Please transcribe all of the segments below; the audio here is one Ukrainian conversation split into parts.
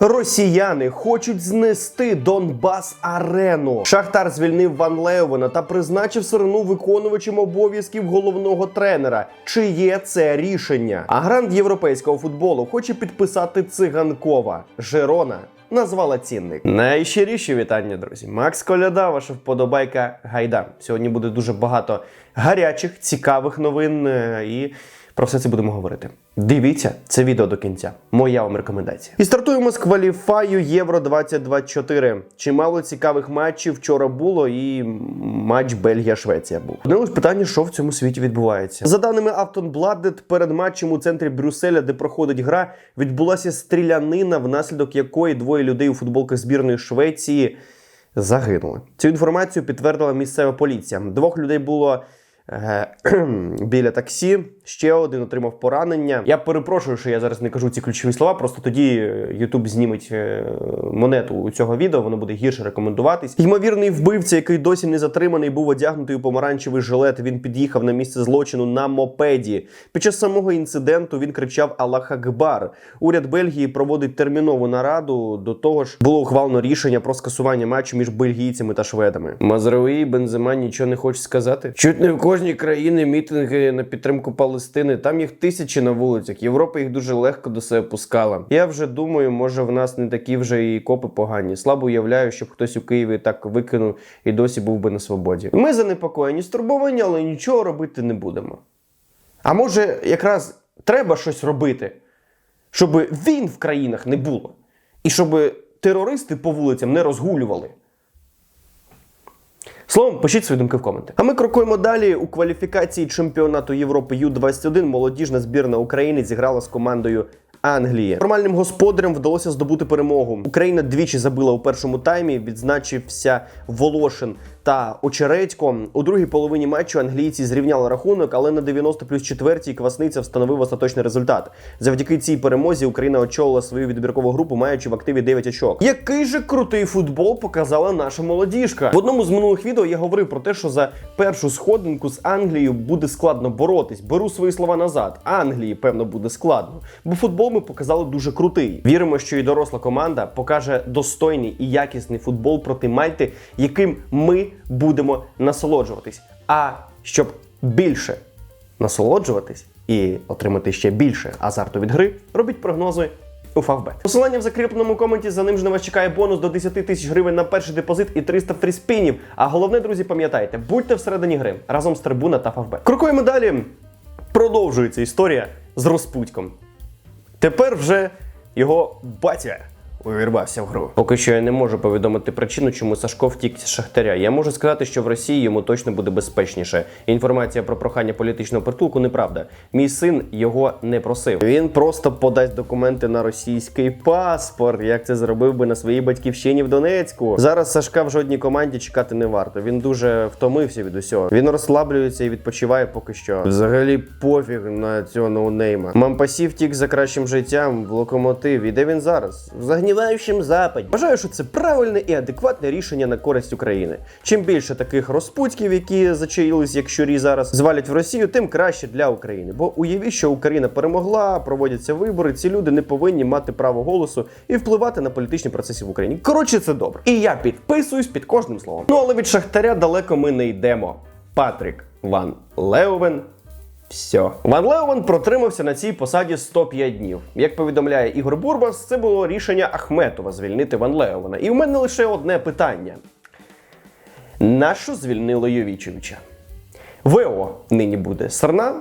Росіяни хочуть знести Донбас Арену. Шахтар звільнив Ван Леовена та призначив Сирину виконувачем обов'язків головного тренера. Чи є це рішення? А грант європейського футболу хоче підписати циганкова. Жерона назвала цінник. Найщиріші вітання, друзі. Макс Коляда, ваша вподобайка Гайда. Сьогодні буде дуже багато гарячих, цікавих новин е, і. Про все це будемо говорити. Дивіться це відео до кінця. Моя вам рекомендація. І стартуємо з кваліфаю Євро 2024. Чимало цікавих матчів вчора було, і матч Бельгія-Швеція був. Одне лише питання, що в цьому світі відбувається. За даними Автонбладет, перед матчем у центрі Брюсселя, де проходить гра, відбулася стрілянина, внаслідок якої двоє людей у футболках збірної Швеції загинули. Цю інформацію підтвердила місцева поліція. Двох людей було. Е, біля таксі. Ще один отримав поранення. Я перепрошую, що я зараз не кажу ці ключові слова. Просто тоді Ютуб зніметь е, монету у цього відео, воно буде гірше рекомендуватись. Ймовірний вбивця, який досі не затриманий, був одягнутий у помаранчевий жилет. Він під'їхав на місце злочину на мопеді. Під час самого інциденту він кричав Аллах Акбар. Уряд Бельгії проводить термінову нараду. До того ж, було ухвалено рішення про скасування матчу між бельгійцями та шведами. Мазрауї і Бензема нічого не хочуть сказати. Чуть не в кожній країні мітинги на підтримку Палестини. Там їх тисячі на вулицях. Європа їх дуже легко до себе пускала. Я вже думаю, може в нас не такі вже і копи погані. Слабо уявляю, щоб хтось у Києві так викинув і досі був би на свободі. Ми занепокоєні, стурбовані, але нічого робити не будемо. А може, якраз треба щось робити, щоб війн в країнах не було, і щоб терористи по вулицям не розгулювали. Словом, пишіть свої думки в коменти. А ми крокуємо далі. У кваліфікації чемпіонату Європи Ю-21 молодіжна збірна України зіграла з командою. Англії нормальним господарям вдалося здобути перемогу. Україна двічі забила у першому таймі. Відзначився Волошин та Очередько. У другій половині матчу англійці зрівняли рахунок, але на 90 плюс 4 Квасниця встановив остаточний результат. Завдяки цій перемозі Україна очолила свою відбіркову групу, маючи в активі 9 очок. Який же крутий футбол показала наша молодіжка? В одному з минулих відео я говорив про те, що за першу сходинку з Англією буде складно боротись. Беру свої слова назад. Англії, певно, буде складно, бо футбол ми показали дуже крутий. Віримо, що і доросла команда покаже достойний і якісний футбол проти Мальти, яким ми будемо насолоджуватись. А щоб більше насолоджуватись і отримати ще більше азарту від гри, робіть прогнози. У Фавбет. Посилання в закріпленому коменті за ним ж на вас чекає бонус до 10 тисяч гривень на перший депозит і 300 фріспінів. А головне, друзі, пам'ятайте, будьте всередині гри разом з трибуна та Фавбет. Крокуємо далі. Продовжується історія з Розпутьком. Тепер вже його батя увірвався в гру. Поки що я не можу повідомити причину, чому Сашко втік з Шахтаря. Я можу сказати, що в Росії йому точно буде безпечніше. Інформація про прохання політичного притулку неправда. Мій син його не просив. Він просто подасть документи на російський паспорт, як це зробив би на своїй батьківщині в Донецьку. Зараз Сашка в жодній команді чекати не варто. Він дуже втомився від усього. Він розслаблюється і відпочиває поки що. Взагалі пофіг на цього ноунейма. Мампасів втік за кращим життям в локомотив. І де він зараз? В загніваючому западі. Вважаю, що це правильне і адекватне рішення на користь України. Чим більше таких розпутьків, які зачаїлись як щурі зараз, звалять в Росію, тим краще для України. Бо уявіть, що Україна перемогла, проводяться вибори. Ці люди не повинні мати право голосу і впливати на політичні процеси в Україні. Коротше, це добре. І я підписуюсь під кожним словом. Ну але від Шахтаря далеко ми не йдемо. Патрік Ван Леовен все. Ван Леовен протримався на цій посаді 105 днів. Як повідомляє Ігор Бурбас, це було рішення Ахметова звільнити Ван Леовена. І в мене лише одне питання: нащо звільнили Йовічевича? ВО нині буде Сарна.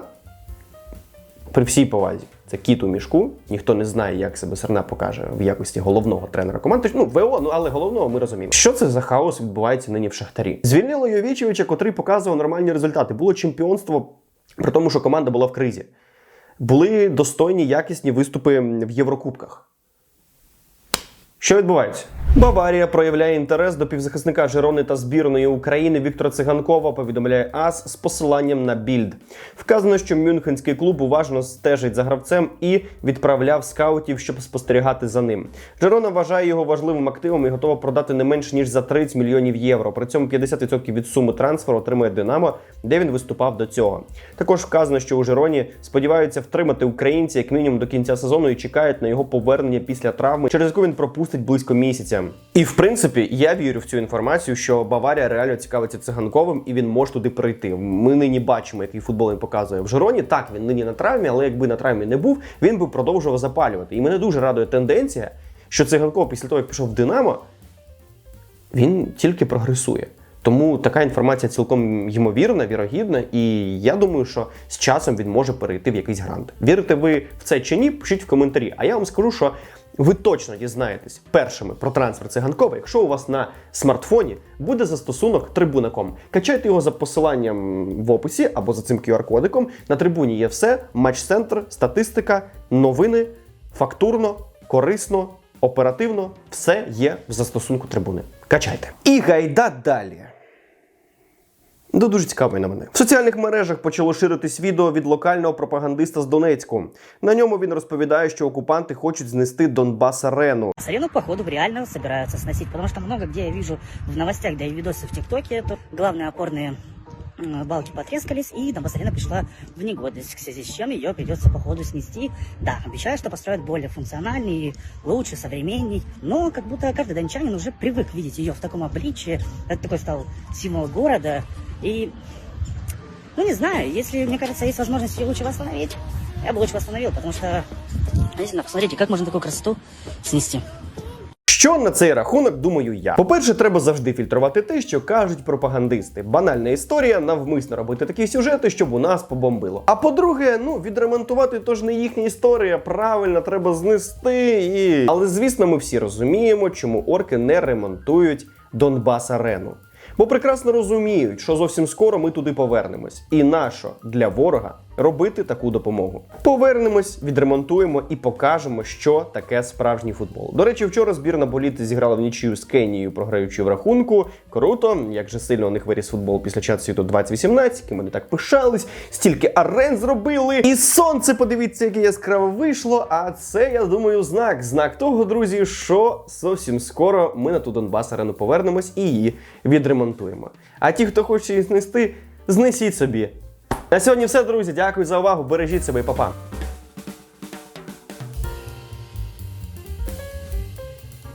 При всій повазі. Це кіт у мішку. Ніхто не знає, як себе Серна покаже в якості головного тренера команди. Ну, ВО, ну але головного ми розуміємо. Що це за хаос відбувається нині в Шахтарі? Звільнили Йовічевича, котрий показував нормальні результати. Було чемпіонство при тому, що команда була в кризі. Були достойні якісні виступи в Єврокубках. Що відбувається? Баварія проявляє інтерес до півзахисника Жирони та збірної України Віктора Циганкова. Повідомляє АС з посиланням на більд. Вказано, що мюнхенський клуб уважно стежить за гравцем і відправляв скаутів, щоб спостерігати за ним. Жирона вважає його важливим активом і готова продати не менш ніж за 30 мільйонів євро. При цьому 50% від суми трансферу отримує Динамо, де він виступав до цього. Також вказано, що у Жироні сподіваються втримати українця як мінімум до кінця сезону і чекають на його повернення після травми, через яку він пропустить близько місяця. І в принципі, я вірю в цю інформацію, що Баварія реально цікавиться циганковим і він може туди прийти. Ми нині бачимо, який футбол він показує в Жироні. Так, він нині на травмі, але якби на травмі не був, він би продовжував запалювати. І мене дуже радує тенденція, що циганков після того, як пішов в Динамо, він тільки прогресує. Тому така інформація цілком ймовірна, вірогідна, і я думаю, що з часом він може перейти в якийсь грант. Вірите ви в це чи ні? Пишіть в коментарі. А я вам скажу, що ви точно дізнаєтесь першими про трансфер циганкова, якщо у вас на смартфоні буде застосунок Трибуна.ком. Качайте його за посиланням в описі або за цим QR-кодиком. На трибуні є все: матч-центр, статистика, новини, фактурно, корисно, оперативно. Все є в застосунку трибуни. Качайте. І гайда далі. Ну, дуже цікавий на мене. В соціальних мережах почало ширитись відео від локального пропагандиста з Донецьку. На ньому він розповідає, що окупанти хочуть знести Донбас арену. С арену, походу, реально собираются сносить, потому что много где я вижу в новостях, да и видосы в ТикТоке, то главные опорные м, балки потрескались, и Донбасс-арена пришла в негодность, в связи с чем ее придется, походу, снести. Да, обещают, что построят более функциональней, лучше, современней, но как будто каждый дончанин уже привык видеть ее в таком обличии, это такой стал символ города, и, ну, не знаю, если, мне кажется, есть возможность ее лучше восстановить, я бы лучше восстановил, потому что, действительно, посмотрите, как можно такую красоту снести. Що на цей рахунок думаю я? По-перше, треба завжди фільтрувати те, що кажуть пропагандисти. Банальна історія, навмисно робити такі сюжети, щоб у нас побомбило. А по-друге, ну відремонтувати то ж не їхня історія. Правильно, треба знести. І... Але звісно, ми всі розуміємо, чому орки не ремонтують Донбас арену. Бо прекрасно розуміють, що зовсім скоро ми туди повернемось. І нащо для ворога робити таку допомогу? Повернемось, відремонтуємо і покажемо, що таке справжній футбол. До речі, вчора збірна боліти зіграла в нічию з Кенією, програючи в рахунку. Круто, як же сильно у них виріс футбол після часу світу 2018, яким вони так пишались, стільки арен зробили. І сонце, подивіться, яке яскраво вийшло. А це, я думаю, знак. Знак того, друзі, що зовсім скоро ми на ту Донбас арену повернемось і її відремонтуємо. А ті, хто хоче її знести, знесіть собі. На сьогодні все, друзі. Дякую за увагу. Бережіть себе і па-па.